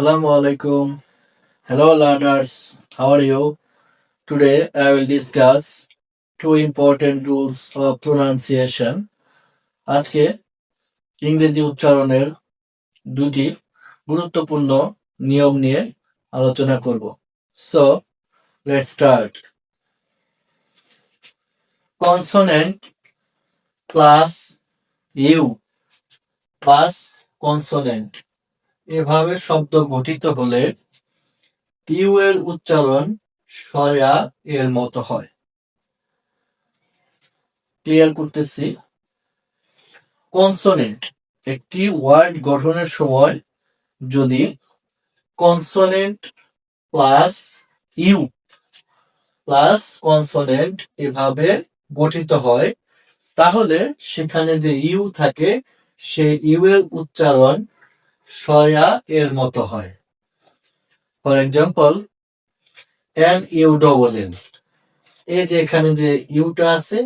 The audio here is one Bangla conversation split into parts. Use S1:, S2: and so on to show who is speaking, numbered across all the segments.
S1: Assalamu alaikum. Hello learners, how are you? Today I will discuss two important rules of pronunciation. আজকে ইংরেজি উচ্চারণের দুটি গুরুত্বপূর্ণ নিয়ম নিয়ে আলোচনা করব so let start consonant plus U plus consonant এভাবে শব্দ গঠিত হলে ইউ এর উচ্চারণ সয়া এর মতো হয়। ক্লিয়ার করতেছি। কনসোনেন্ট একটি ওয়ার্ড গঠনের সময় যদি consonant plus U plus consonant এভাবে গঠিত হয়, তাহলে সেখানে যে ইউ থাকে সেই ইউ এর উচ্চারণ সয়া এর মতো হয়। For example N U double N এই যে এখানে যে ইউটা আছে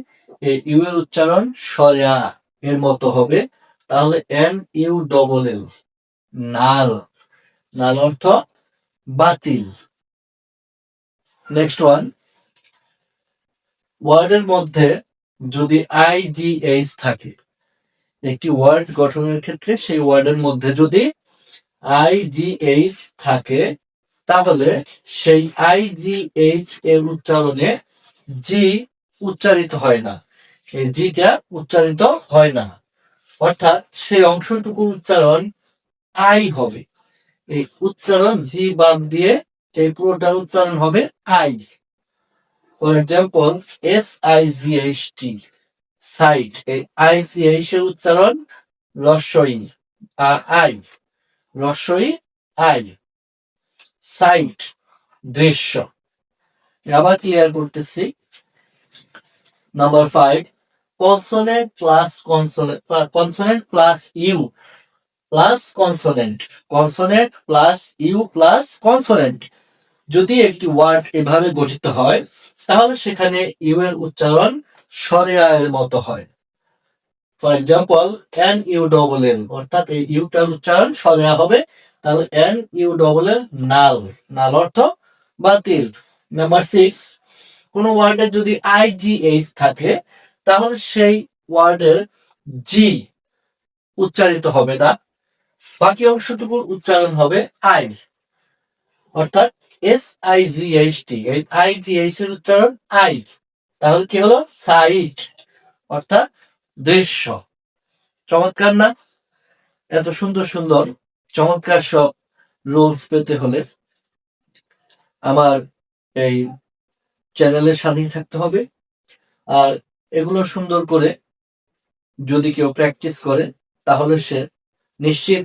S1: এই ইউ এর উচ্চারণ সয়া এর মতো হবে। তাহলে N U double L null. Null অর্থ বাতিল। নেক্সট ওয়ান ওয়ার্ডের মধ্যে যদি আই জি এইচ থাকে একটি ওয়ার্ড গঠনের ক্ষেত্রে সেই ওয়ার্ডের মধ্যে যদি আই জি এইচ থাকে, তাহলে সেই আই জি এইচ এর উচ্চারণে জি উচ্চারিত হয় না। এই জিটা উচ্চারিত হয় না। অর্থাৎ সেই অংশটুকুর উচ্চারণ আই হবে। এই উচ্চারণ জি বাদ দিয়ে এই পুরোটার উচ্চারণ হবে I for example S I G H T sight এই আই সি এইচ এর উচ্চারণ রস্বই আর আই রস্বই আই, সাইট, দৃশ্য। আবার ক্লিয়ার করতেছি। Number five consonant plus consonant plus U plus consonant consonant plus U plus consonant যদি একটি ওয়ার্ড এভাবে গঠিত হয়, তাহলে সেখানে ইউ এর উচ্চারণ এর মতো হয়। For example N U double N অর্থাৎ এই ইউটার উচ্চারণ স্বরে হবে, তাহলে N U double N null. Null অর্থ বাতিল। নাম্বার সিক্স কোন ওয়ার্ডে যদি আই জি এইচ থাকে, তাহলে সেই ওয়ার্ডের জি উচ্চারিত হবে না। বাকি অংশটুকুর উচ্চারণ হবে আই অর্থাৎ S I G H T I G H এর উচ্চারণ আই তাহলে কি হলো? সাইট, অর্থাৎ দৃশ্য। চমৎকার না? এত সুন্দর সুন্দর, চমৎকার সব রুলস পেতে হলে আমার এই চ্যানেলের সাথেই থাকতে হবে। আর এগুলো সুন্দর করে যদি কেউ প্র্যাকটিস করে, তাহলে সে নিশ্চিত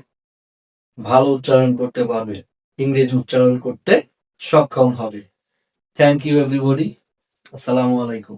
S1: ভালো উচ্চারণ করতে পারবে, ইংরেজি উচ্চারণ করতে সক্ষম হবে। থ্যাংক ইউ এভরিবডি আসসালামু আলাইকুম।